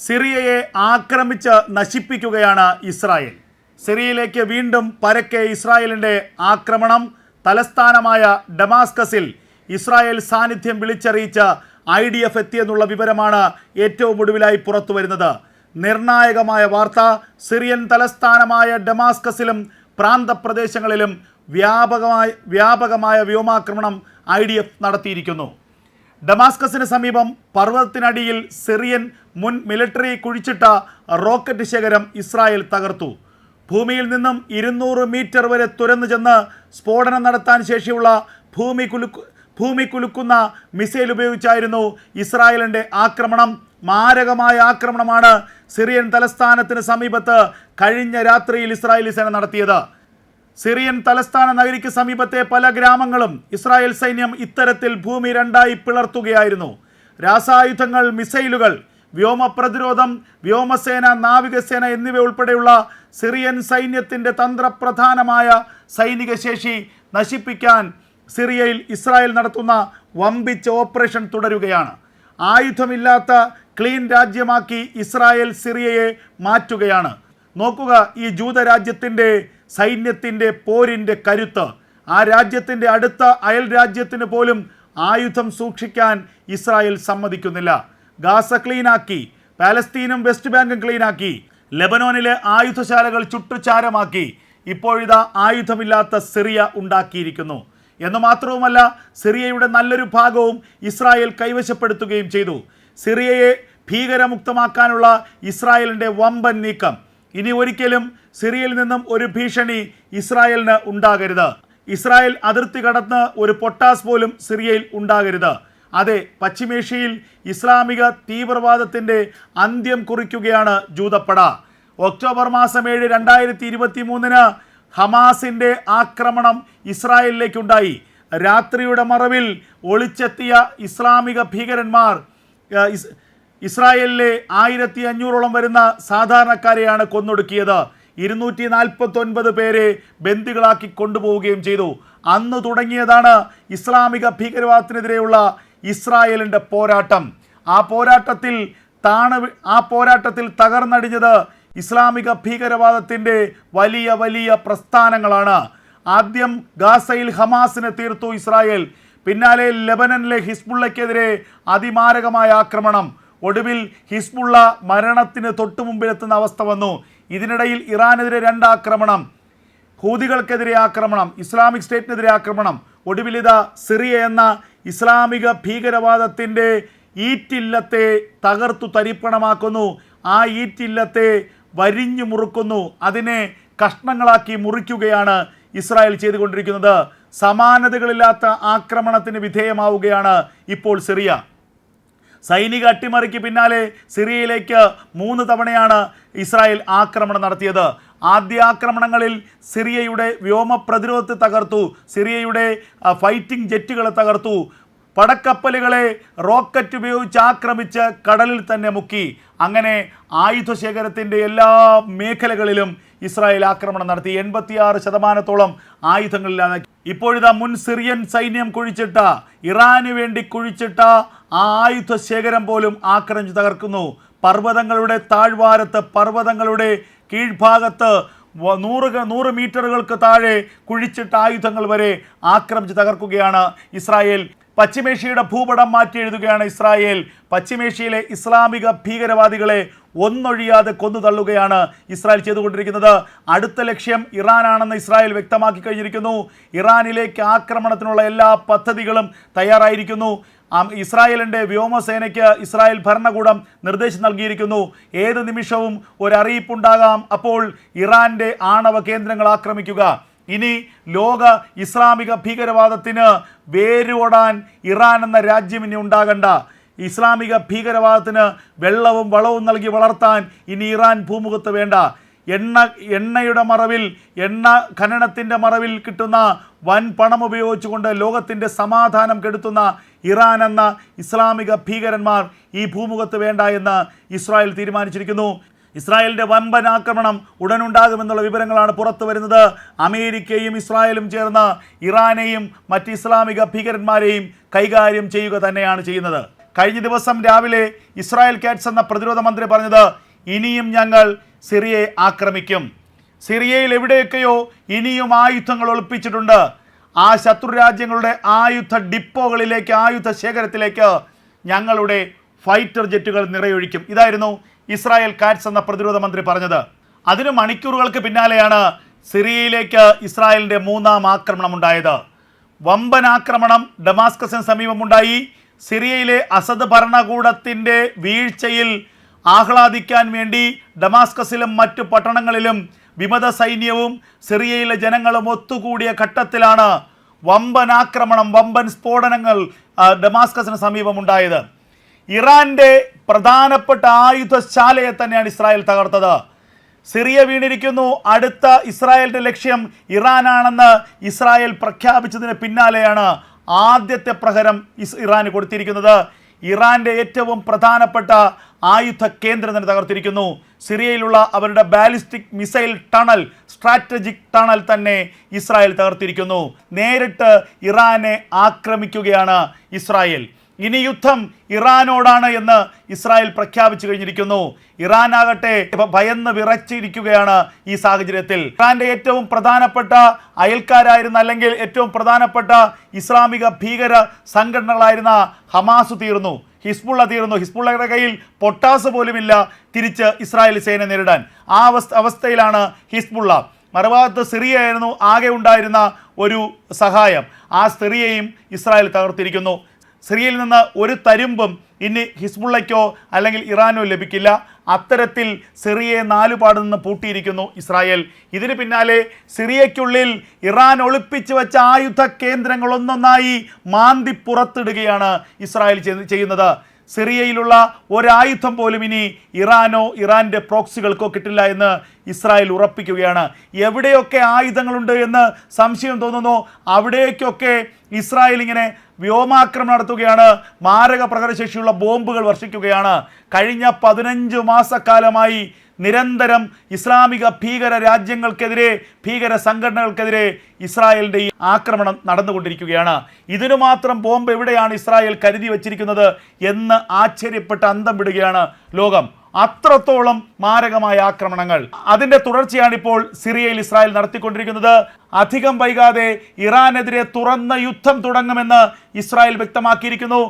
സിറിയയെ ആക്രമിച്ച് നശിപ്പിക്കുകയാണ് ഇസ്രായേൽ. സിറിയയിലേക്ക് വീണ്ടും പരക്കെ ഇസ്രായേലിന്റെ ആക്രമണം. തലസ്ഥാനമായ ഡമാസ്കസിൽ ഇസ്രായേൽ സാന്നിധ്യം വിളിച്ചറിയിച്ച് ഐ ഡി എഫ് എത്തിയെന്നുള്ള വിവരമാണ് ഏറ്റവും ഒടുവിലായി പുറത്തു വരുന്നത് നിർണായകമായ വാർത്ത സിറിയൻ തലസ്ഥാനമായ ഡമാസ്കസിലും പ്രാന്തപ്രദേശങ്ങളിലും വ്യാപകമായ വ്യാപകമായ വ്യോമാക്രമണം ഐ ഡി എഫ് നടത്തിയിരിക്കുന്നു. ഡമാസ്കസിന് സമീപം പർവതത്തിനടിയിൽ സിറിയൻ മുൻ മിലിറ്ററി കുഴിച്ചിട്ട റോക്കറ്റ് ശേഖരം ഇസ്രായേൽ തകർത്തു. ഭൂമിയിൽ നിന്നും ഇരുന്നൂറ് മീറ്റർ വരെ തുരന്നു ചെന്ന് സ്ഫോടനം നടത്താൻ ശേഷിയുള്ള ഭൂമി കുലുക്കു ഭൂമി കുലുക്കുന്ന മിസൈൽ ഉപയോഗിച്ചായിരുന്നു ഇസ്രായേലിന്റെ ആക്രമണം. മാരകമായ ആക്രമണമാണ് സിറിയൻ തലസ്ഥാനത്തിന് സമീപത്ത് കഴിഞ്ഞ രാത്രിയിൽ ഇസ്രായേലി സേന നടത്തിയത്. സിറിയൻ തലസ്ഥാന നഗരിക്ക് സമീപത്തെ പല ഗ്രാമങ്ങളും ഇസ്രായേൽ സൈന്യം ഇത്തരത്തിൽ ഭൂമി രണ്ടായി പിളർത്തുകയായിരുന്നു. രാസായുധങ്ങൾ മിസൈലുകൾ വ്യോമ പ്രതിരോധം വ്യോമസേന നാവികസേന എന്നിവ ഉൾപ്പെടെയുള്ള സിറിയൻ സൈന്യത്തിന്റെ തന്ത്രപ്രധാനമായ സൈനിക ശേഷി നശിപ്പിക്കാൻ സിറിയയിൽ ഇസ്രായേൽ നടത്തുന്ന വമ്പിച്ച ഓപ്പറേഷൻ തുടരുകയാണ്. ആയുധമില്ലാത്ത ക്ലീൻ രാജ്യമാക്കി ഇസ്രായേൽ സിറിയയെ മാറ്റുകയാണ്. നോക്കുക ഈ ജൂതരാജ്യത്തിന്റെ സൈന്യത്തിന്റെ പോരിന്റെ കരുത്ത്. ആ രാജ്യത്തിന്റെ അടുത്ത അയൽ രാജ്യത്തിന് പോലും ആയുധം സൂക്ഷിക്കാൻ ഇസ്രായേൽ സമ്മതിക്കുന്നില്ല. ഗാസ ക്ലീനാക്കി പാലസ്തീനും വെസ്റ്റ് ബാങ്കും ക്ലീനാക്കി ലെബനോനിലെ ആയുധശാലകൾ ചുട്ടുചാരമാക്കി. ഇപ്പോഴിതാ ആയുധമില്ലാത്ത സിറിയ ഉണ്ടാക്കിയിരിക്കുന്നു. എന്ന് മാത്രവുമല്ല സിറിയയുടെ നല്ലൊരു ഭാഗവും ഇസ്രായേൽ കൈവശപ്പെടുത്തുകയും ചെയ്തു. സിറിയയെ ഭീകരമുക്തമാക്കാനുള്ള ഇസ്രായേലിന്റെ വമ്പൻ നീക്കം. ഇനി ഒരിക്കലും സിറിയയിൽ നിന്നും ഒരു ഭീഷണി ഇസ്രായേലിന് ഉണ്ടാകരുത്. ഇസ്രായേൽ അതിർത്തി കടന്ന് ഒരു പൊട്ടാസ് പോലും സിറിയയിൽ ഉണ്ടാകരുത്. അതെ പശ്ചിമേഷ്യയിൽ ഇസ്ലാമിക തീവ്രവാദത്തിന്റെ അന്ത്യം കുറിക്കുകയാണ് ജൂതപ്പട. ഒക്ടോബർ മാസം ഏഴ് രണ്ടായിരത്തി ഇരുപത്തി മൂന്നിന് ഹമാസിന്റെ ആക്രമണം ഇസ്രായേലിലേക്കുണ്ടായി. രാത്രിയുടെ മറവിൽ ഒളിച്ചെത്തിയ ഇസ്ലാമിക ഭീകരന്മാർ ഇസ്രായേലിലെ ആയിരത്തി അഞ്ഞൂറോളം വരുന്ന സാധാരണക്കാരെയാണ് കൊന്നൊടുക്കിയത്. ഇരുന്നൂറ്റി നാൽപ്പത്തി ഒൻപത് പേരെ ബന്ദികളാക്കി കൊണ്ടുപോവുകയും ചെയ്തു. അന്ന് തുടങ്ങിയതാണ് ഇസ്ലാമിക ഭീകരവാദത്തിനെതിരെയുള്ള ഇസ്രായേലിന്റെ പോരാട്ടം. ആ പോരാട്ടത്തിൽ താണ് ആ പോരാട്ടത്തിൽ തകർന്നടിഞ്ഞത് ഇസ്ലാമിക ഭീകരവാദത്തിന്റെ വലിയ വലിയ പ്രസ്ഥാനങ്ങളാണ്. ആദ്യം ഗാസയിൽ ഹമാസിനെ തീർത്തു ഇസ്രായേൽ. പിന്നാലെ ലെബനനിലെ ഹിസ്ബുള്ളയ്ക്കെതിരെ അതിമാരകമായ ആക്രമണം. ഒടുവിൽ ഹിസ്ബുള്ള മരണത്തിന് തൊട്ടു മുമ്പിലെത്തുന്ന അവസ്ഥ വന്നു. ഇതിനിടയിൽ ഇറാനെതിരെ രണ്ടാക്രമണം ഹൂതികൾക്കെതിരെ ആക്രമണം ഇസ്ലാമിക് സ്റ്റേറ്റിനെതിരെ ആക്രമണം. ഒടുവിലിത സിറിയ എന്ന ഇസ്ലാമിക ഭീകരവാദത്തിന്റെ ഈറ്റില്ലത്തെ തകർത്തു തരിപ്പണമാക്കുന്നു. ആ ഈറ്റില്ലത്തെ വരിഞ്ഞു മുറുക്കുന്നു. അതിനെ കഷ്ണങ്ങളാക്കി മുറിക്കുകയാണ് ഇസ്രായേൽ ചെയ്തുകൊണ്ടിരിക്കുന്നത്. സമാനതകളില്ലാത്ത ആക്രമണത്തിന് വിധേയമാവുകയാണ് ഇപ്പോൾ സിറിയ. സൈനിക അട്ടിമറിക്ക് പിന്നാലെ സിറിയയിലേക്ക് മൂന്ന് തവണയാണ് ഇസ്രായേൽ ആക്രമണം നടത്തിയത്. ആദ്യ ആക്രമണങ്ങളിൽ സിറിയയുടെ വ്യോമ പ്രതിരോധത്തെ തകർത്തു. സിറിയയുടെ ഫൈറ്റിംഗ് ജെറ്റുകളെ തകർത്തു. പടക്കപ്പലുകളെ റോക്കറ്റ് ഉപയോഗിച്ച് ആക്രമിച്ച് കടലിൽ തന്നെ മുക്കി. അങ്ങനെ ആയുധശേഖരത്തിന്റെ എല്ലാ മേഖലകളിലും ഇസ്രായേൽ ആക്രമണം നടത്തി. എൺപത്തിയാറ് ശതമാനത്തോളം ആയുധങ്ങളിലാണ് ഇപ്പോഴിതാ മുൻ സിറിയൻ സൈന്യം കുഴിച്ചിട്ട ഇറാന് വേണ്ടി കുഴിച്ചിട്ട ആ ആയുധ ശേഖരം പോലും ആക്രമിച്ച് തകർക്കുന്നു. പർവതങ്ങളുടെ താഴ്വാരത്ത് പർവതങ്ങളുടെ കീഴ്ഭാഗത്ത് നൂറ് നൂറ് മീറ്ററുകൾക്ക് താഴെ കുഴിച്ചിട്ട ആയുധങ്ങൾ വരെ ആക്രമിച്ച് തകർക്കുകയാണ് ഇസ്രായേൽ. പശ്ചിമേഷ്യയുടെ ഭൂപടം മാറ്റി എഴുതുകയാണ് ഇസ്രായേൽ. പശ്ചിമേഷ്യയിലെ ഇസ്ലാമിക ഭീകരവാദികളെ ഒന്നൊഴിയാതെ കൊന്നു തള്ളുകയാണ് ഇസ്രായേൽ ചെയ്തുകൊണ്ടിരിക്കുന്നത്. അടുത്ത ലക്ഷ്യം ഇറാനാണെന്ന് ഇസ്രായേൽ വ്യക്തമാക്കി കഴിഞ്ഞിരിക്കുന്നു. ഇറാനിലേക്ക് ആക്രമണത്തിനുള്ള എല്ലാ പദ്ധതികളും തയ്യാറായിരിക്കുന്നു. ഇസ്രായേലിന്റെ വ്യോമസേനയ്ക്ക് ഇസ്രായേൽ ഭരണകൂടം നിർദ്ദേശം നൽകിയിരിക്കുന്നു. ഏത് നിമിഷവും ഒരറിയിപ്പുണ്ടാകാം. അപ്പോൾ ഇറാന്റെ ആണവ കേന്ദ്രങ്ങൾ ആക്രമിക്കുക. ഇനി ലോക ഇസ്ലാമിക ഭീകരവാദത്തിന് വേരോടാൻ ഇറാൻ എന്ന രാജ്യം ഇനി ഉണ്ടാകണ്ട. ഇസ്ലാമിക ഭീകരവാദത്തിന് വെള്ളവും വളവും നൽകി വളർത്താൻ ഇനി ഇറാൻ ഭൂമുഖത്ത് വേണ്ട. എണ്ണ എണ്ണയുടെ മറവിൽ എണ്ണ ഖനനത്തിന്റെ മറവിൽ കിട്ടുന്ന വൻ പണം ഉപയോഗിച്ചുകൊണ്ട് ലോകത്തിന്റെ സമാധാനം കെടുത്തുന്ന ഇറാൻ എന്ന ഇസ്ലാമിക ഭീകരന്മാർ ഈ ഭൂമുഖത്ത് വേണ്ട എന്ന് ഇസ്രായേൽ തീരുമാനിച്ചിരിക്കുന്നു. ഇസ്രായേലിന്റെ വമ്പൻ ആക്രമണം ഉടനുണ്ടാകുമെന്നുള്ള വിവരങ്ങളാണ് പുറത്തു വരുന്നത്. അമേരിക്കയും ഇസ്രായേലും ചേർന്ന് ഇറാനെയും മറ്റ് ഇസ്ലാമിക ഭീകരന്മാരെയും കൈകാര്യം ചെയ്യുക തന്നെയാണ് ചെയ്യുന്നത്. കഴിഞ്ഞ ദിവസം രാവിലെ ഇസ്രായേൽ കാറ്റ്സ് എന്ന പ്രതിരോധ മന്ത്രി പറഞ്ഞത് ഇനിയും ഞങ്ങൾ സിറിയയെ ആക്രമിക്കും. സിറിയയിൽ എവിടെയൊക്കെയോ ഇനിയും ആയുധങ്ങൾ ഒളിപ്പിച്ചിട്ടുണ്ട്. ആ ശത്രു രാജ്യങ്ങളുടെ ആയുധ ഡിപ്പോകളിലേക്ക് ആയുധ ശേഖരത്തിലേക്ക് ഞങ്ങളുടെ ഫൈറ്റർ ജെറ്റുകൾ നിറയൊഴിക്കും. ഇതായിരുന്നു ഇസ്രായേൽ കാറ്റ്സ് എന്ന പ്രതിരോധ മന്ത്രി പറഞ്ഞത്. അതിന് മണിക്കൂറുകൾക്ക് പിന്നാലെയാണ് സിറിയയിലേക്ക് ഇസ്രായേലിന്റെ മൂന്നാം ആക്രമണം ഉണ്ടായത്. വമ്പൻ ആക്രമണം ഡമാസ്കസിന് സമീപമുണ്ടായി. സിറിയയിലെ അസദ് ഭരണകൂടത്തിന്റെ വീഴ്ചയിൽ ആഹ്ലാദിക്കാൻ വേണ്ടി ഡമാസ്കസിലും മറ്റു പട്ടണങ്ങളിലും വിമത സൈന്യവും സിറിയയിലെ ജനങ്ങളും ഒത്തുകൂടിയ ഘട്ടത്തിലാണ് വമ്പൻ ആക്രമണം വമ്പൻ സ്ഫോടനങ്ങൾ ഡമാസ്കസിന് സമീപമുണ്ടായത്. ഇറാന്റെ പ്രധാനപ്പെട്ട ആയുധശാലയെ തന്നെയാണ് ഇസ്രായേൽ തകർത്തത്. സിറിയ വീണിരിക്കുന്നു. അടുത്ത ഇസ്രായേലിന്റെ ലക്ഷ്യം ഇറാനാണെന്ന് ഇസ്രായേൽ പ്രഖ്യാപിച്ചതിന് പിന്നാലെയാണ് ആദ്യത്തെ പ്രഹരം ഇസ് ഇറാന് കൊടുത്തിരിക്കുന്നത്. ഇറാന്റെ ഏറ്റവും പ്രധാനപ്പെട്ട ആയുധ കേന്ദ്രം തന്നെ തകർത്തിരിക്കുന്നു. സിറിയയിലുള്ള അവരുടെ ballistic missile tunnel strategic tunnel തന്നെ ഇസ്രായേൽ തകർത്തിരിക്കുന്നു. നേരിട്ട് ഇറാനെ ആക്രമിക്കുകയാണ് ഇസ്രായേൽ. ഇനി യുദ്ധം ഇറാനോടാണ് എന്ന് ഇസ്രായേൽ പ്രഖ്യാപിച്ചു കഴിഞ്ഞിരിക്കുന്നു. ഇറാൻ ആകട്ടെ ഭയന്ന് വിറച്ചിരിക്കുകയാണ് ഈ സാഹചര്യത്തിൽ. ഇറാന്റെ ഏറ്റവും പ്രധാനപ്പെട്ട അയൽക്കാരായിരുന്ന അല്ലെങ്കിൽ ഏറ്റവും പ്രധാനപ്പെട്ട ഇസ്ലാമിക ഭീകര സംഘടനകളായിരുന്ന ഹമാസ് തീർന്നു ഹിസ്ബുള്ള തീർന്നു. ഹിസ്ബുള്ളയുടെ കയ്യിൽ പൊട്ടാസ് പോലുമില്ല തിരിച്ച് ഇസ്രായേൽ സേന നേരിടാൻ. ആ അവസ്ഥ അവസ്ഥയിലാണ് ഹിസ്ബുള്ള. മറുഭാഗത്ത് സിറിയയായിരുന്നു ആകെ ഉണ്ടായിരുന്ന ഒരു സഹായം. ആ സിറിയയും ഇസ്രായേൽ തകർത്തിരിക്കുന്നു. സിറിയയിൽ നിന്ന് ഒരു തരുമ്പും ഇനി ഹിസ്ബുള്ളയ്ക്കോ അല്ലെങ്കിൽ ഇറാനോ ലഭിക്കില്ല. അത്തരത്തിൽ സിറിയയെ നാലുപാട് നിന്ന് പൂട്ടിയിരിക്കുന്നു ഇസ്രായേൽ. ഇതിന് പിന്നാലെ സിറിയയ്ക്കുള്ളിൽ ഇറാൻ ഒളിപ്പിച്ചു വെച്ച ആയുധ കേന്ദ്രങ്ങൾ ഒന്നൊന്നായി മാന്തി പുറത്തിടുകയാണ് ഇസ്രായേൽ ചെയ്യുന്നത്. സിറിയയിലുള്ള ഒരായുധം പോലും ഇനി ഇറാനോ ഇറാന്റെ പ്രോക്സികൾക്കോ കിട്ടില്ല എന്ന് ഇസ്രായേൽ ഉറപ്പിക്കുകയാണ്. എവിടെയൊക്കെ ആയുധങ്ങളുണ്ട് എന്ന് സംശയം തോന്നുന്നു. അവിടേക്കൊക്കെ ഇസ്രായേൽ ഇങ്ങനെ വ്യോമാക്രമണം നടത്തുകയാണ്. മാരക പ്രഹരശേഷിയുള്ള ബോംബുകൾ വർഷിക്കുകയാണ്. കഴിഞ്ഞ പതിനഞ്ച് മാസക്കാലമായി നിരന്തരം ഇസ്ലാമിക ഭീകര രാജ്യങ്ങൾക്കെതിരെ ഭീകര സംഘടനകൾക്കെതിരെ ഇസ്രായേലിന്റെ ഈ ആക്രമണം നടന്നുകൊണ്ടിരിക്കുകയാണ്. ഇതിനു മാത്രം ബോംബ് എവിടെയാണ് ഇസ്രായേൽ കരുതി വച്ചിരിക്കുന്നത് എന്ന് ആശ്ചര്യപ്പെട്ട് അന്തം വിടുകയാണ് ലോകം. അത്രത്തോളം മാരകമായ ആക്രമണങ്ങൾ. അതിന്റെ തുടർച്ചയാണ് ഇപ്പോൾ സിറിയയിൽ ഇസ്രായേൽ നടത്തിക്കൊണ്ടിരിക്കുന്നത്. അധികം വൈകാതെ ഇറാനെതിരെ തുറന്ന യുദ്ധം തുടങ്ങുമെന്ന് ഇസ്രായേൽ വ്യക്തമാക്കിയിരിക്കുന്നു.